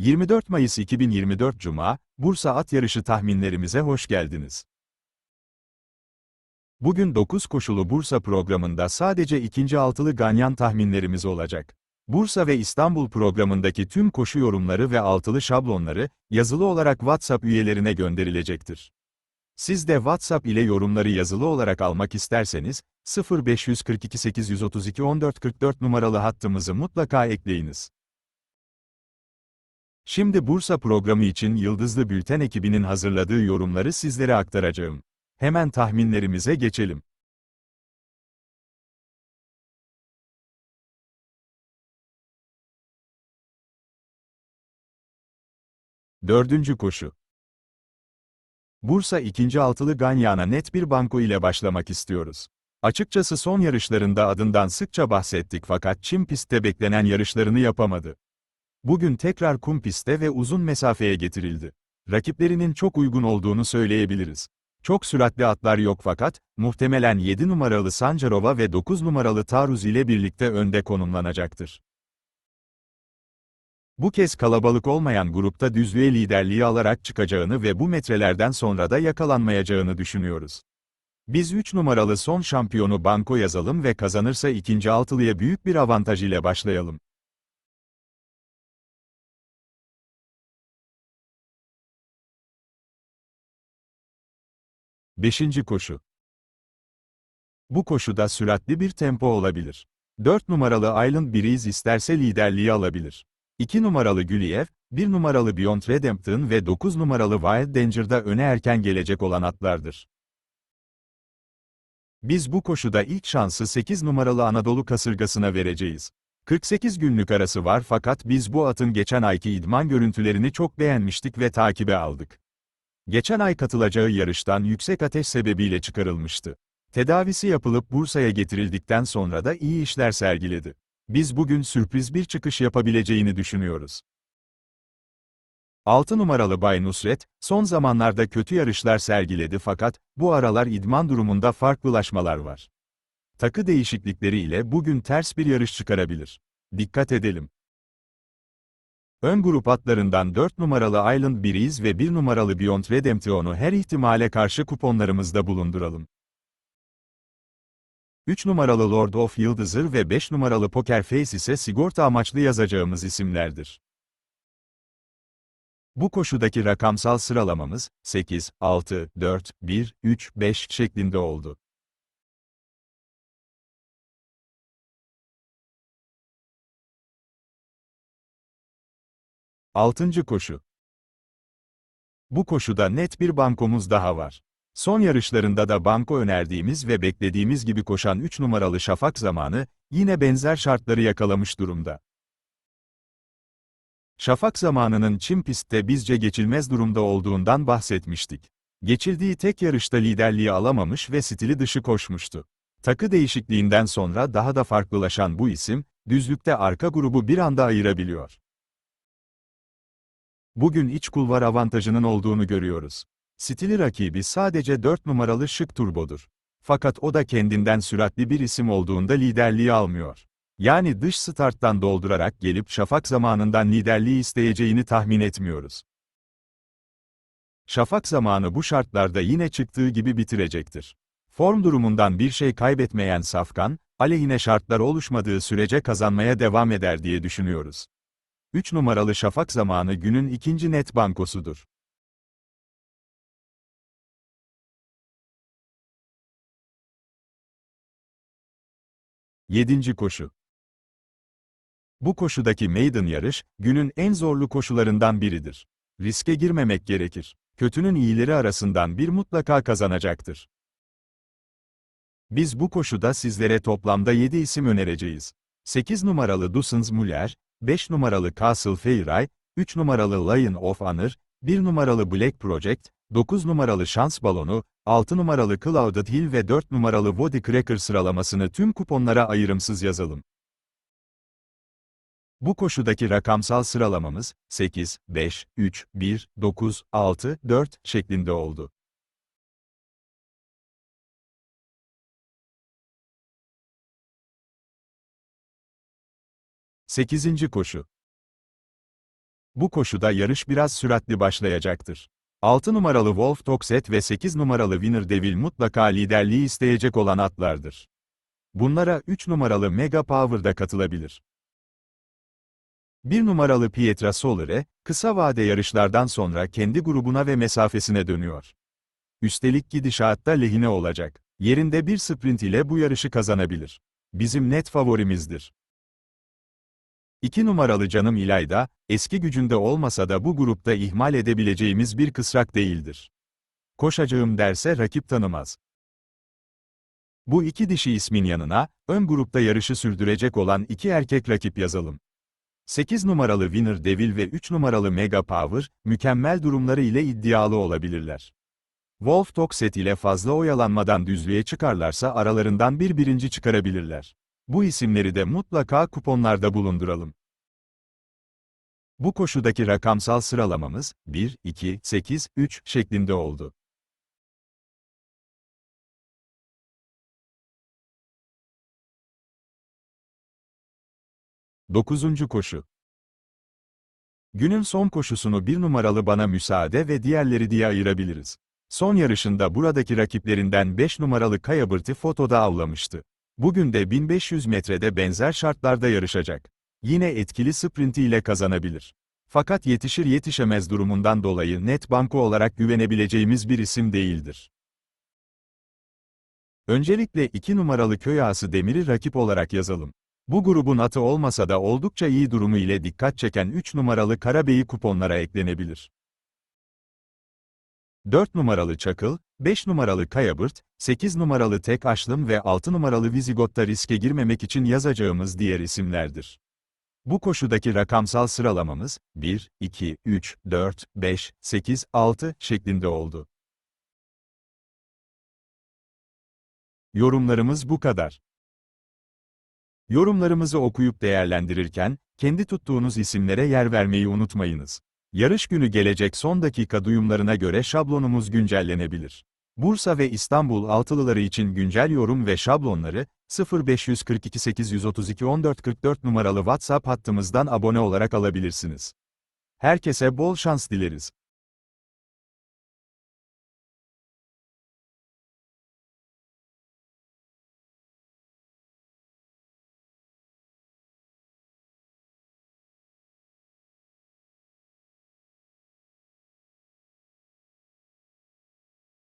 24 Mayıs 2024 Cuma, Bursa At Yarışı tahminlerimize hoş geldiniz. Bugün 9 koşulu Bursa programında sadece ikinci altılı ganyan tahminlerimiz olacak. Bursa ve İstanbul programındaki tüm koşu yorumları ve altılı şablonları, yazılı olarak WhatsApp üyelerine gönderilecektir. Siz de WhatsApp ile yorumları yazılı olarak almak isterseniz, 0542 832 1444 numaralı hattımızı mutlaka ekleyiniz. Şimdi Bursa programı için Yıldızlı Bülten ekibinin hazırladığı yorumları sizlere aktaracağım. Hemen tahminlerimize geçelim. Dördüncü koşu. Bursa ikinci altılı Ganyan'a net bir banko ile başlamak istiyoruz. Açıkçası son yarışlarında adından sıkça bahsettik fakat çim pistte beklenen yarışlarını yapamadı. Bugün tekrar kum pistte ve uzun mesafeye getirildi. Rakiplerinin çok uygun olduğunu söyleyebiliriz. Çok süratli atlar yok fakat, muhtemelen 7 numaralı Sancarova ve 9 numaralı Taruz ile birlikte önde konumlanacaktır. Bu kez kalabalık olmayan grupta düzlüğe liderliği alarak çıkacağını ve bu metrelerden sonra da yakalanmayacağını düşünüyoruz. Biz 3 numaralı son şampiyonu banko yazalım ve kazanırsa ikinci altılıya büyük bir avantaj ile başlayalım. Beşinci koşu. Bu koşuda süratli bir tempo olabilir. 4 numaralı Island Breeze isterse liderliği alabilir. 2 numaralı Güliev, 1 numaralı Beyond Redemption ve 9 numaralı Wild Danger'da öne erken gelecek olan atlardır. Biz bu koşuda ilk şansı 8 numaralı Anadolu kasırgasına vereceğiz. 48 günlük arası var fakat biz bu atın geçen ayki idman görüntülerini çok beğenmiştik ve takibe aldık. Geçen ay katılacağı yarıştan yüksek ateş sebebiyle çıkarılmıştı. Tedavisi yapılıp Bursa'ya getirildikten sonra da iyi işler sergiledi. Biz bugün sürpriz bir çıkış yapabileceğini düşünüyoruz. 6 numaralı Bay Nusret, son zamanlarda kötü yarışlar sergiledi fakat, bu aralar idman durumunda farklılaşmalar var. Takı değişiklikleri ile bugün ters bir yarış çıkarabilir. Dikkat edelim. Ön grup atlarından 4 numaralı Island Breeze ve 1 numaralı Beyond Redemption'u her ihtimale karşı kuponlarımızda bulunduralım. 3 numaralı Lord of Yıldızır ve 5 numaralı Poker Face ise sigorta amaçlı yazacağımız isimlerdir. Bu koşudaki rakamsal sıralamamız 8, 6, 4, 1, 3, 5 şeklinde oldu. Altıncı koşu. Bu koşuda net bir bankomuz daha var. Son yarışlarında da banko önerdiğimiz ve beklediğimiz gibi koşan 3 numaralı şafak zamanı, yine benzer şartları yakalamış durumda. Şafak zamanının çim pistte bizce geçilmez durumda olduğundan bahsetmiştik. Geçildiği tek yarışta liderliği alamamış ve stili dışı koşmuştu. Takı değişikliğinden sonra daha da farklılaşan bu isim, düzlükte arka grubu bir anda ayırabiliyor. Bugün iç kulvar avantajının olduğunu görüyoruz. Stili rakibi sadece 4 numaralı şık turbodur. Fakat o da kendinden süratli bir isim olduğunda liderliği almıyor. Yani dış starttan doldurarak gelip şafak zamanından liderliği isteyeceğini tahmin etmiyoruz. Şafak zamanı bu şartlarda yine çıktığı gibi bitirecektir. Form durumundan bir şey kaybetmeyen Safkan, aleyhine şartlar oluşmadığı sürece kazanmaya devam eder diye düşünüyoruz. 3 numaralı şafak zamanı günün ikinci net bankosudur. Yedinci koşu. Bu koşudaki maiden yarış, günün en zorlu koşularından biridir. Riske girmemek gerekir. Kötünün iyileri arasından bir mutlaka kazanacaktır. Biz bu koşuda sizlere toplamda 7 isim önereceğiz. 8 numaralı Dusins Muller, 5 numaralı Castle Fairay, 3 numaralı Lion of Honor, 1 numaralı Black Project, 9 numaralı Şans Balonu, 6 numaralı Clouded Hill ve 4 numaralı Woody Cracker sıralamasını tüm kuponlara ayrımsız yazalım. Bu koşudaki rakamsal sıralamamız 8, 5, 3, 1, 9, 6, 4 şeklinde oldu. Sekizinci koşu. Bu koşuda yarış biraz süratli başlayacaktır. 6 numaralı Wolf Toxet ve 8 numaralı Winner Devil mutlaka liderliği isteyecek olan atlardır. Bunlara 3 numaralı Mega Power'da katılabilir. 1 numaralı Pietra Solare, kısa vade yarışlardan sonra kendi grubuna ve mesafesine dönüyor. Üstelik gidişatta lehine olacak. Yerinde bir sprint ile bu yarışı kazanabilir. Bizim net favorimizdir. 2 numaralı Canım İlayda, eski gücünde olmasa da bu grupta ihmal edebileceğimiz bir kısrak değildir. Koşacağım derse rakip tanımaz. Bu iki dişi ismin yanına, ön grupta yarışı sürdürecek olan iki erkek rakip yazalım. 8 numaralı Winner Devil ve 3 numaralı Mega Power, mükemmel durumları ile iddialı olabilirler. Wolf Toxet ile fazla oyalanmadan düzlüğe çıkarlarsa aralarından bir birinci çıkarabilirler. Bu isimleri de mutlaka kuponlarda bulunduralım. Bu koşudaki rakamsal sıralamamız 1, 2, 8, 3 şeklinde oldu. Dokuzuncu koşu. Günün son koşusunu bir numaralı bana müsaade ve diğerleri diye ayırabiliriz. Son yarışında buradaki rakiplerinden 5 numaralı Kayabırtı fotoda avlamıştı. Bugün de 1500 metrede benzer şartlarda yarışacak. Yine etkili sprintiyle kazanabilir. Fakat yetişir yetişemez durumundan dolayı net banko olarak güvenebileceğimiz bir isim değildir. Öncelikle 2 numaralı köy ağası Demir'i rakip olarak yazalım. Bu grubun atı olmasa da oldukça iyi durumu ile dikkat çeken 3 numaralı Karabey'i kuponlara eklenebilir. 4 numaralı Çakıl, 5 numaralı Kayabırt, 8 numaralı Tek Aşlım ve 6 numaralı Vizigot'ta riske girmemek için yazacağımız diğer isimlerdir. Bu koşudaki rakamsal sıralamamız, 1, 2, 3, 4, 5, 8, 6 şeklinde oldu. Yorumlarımız bu kadar. Yorumlarımızı okuyup değerlendirirken, kendi tuttuğunuz isimlere yer vermeyi unutmayınız. Yarış günü gelecek son dakika duyumlarına göre şablonumuz güncellenebilir. Bursa ve İstanbul altılıları için güncel yorum ve şablonları, 0542 832 1444 numaralı WhatsApp hattımızdan abone olarak alabilirsiniz. Herkese bol şans dileriz.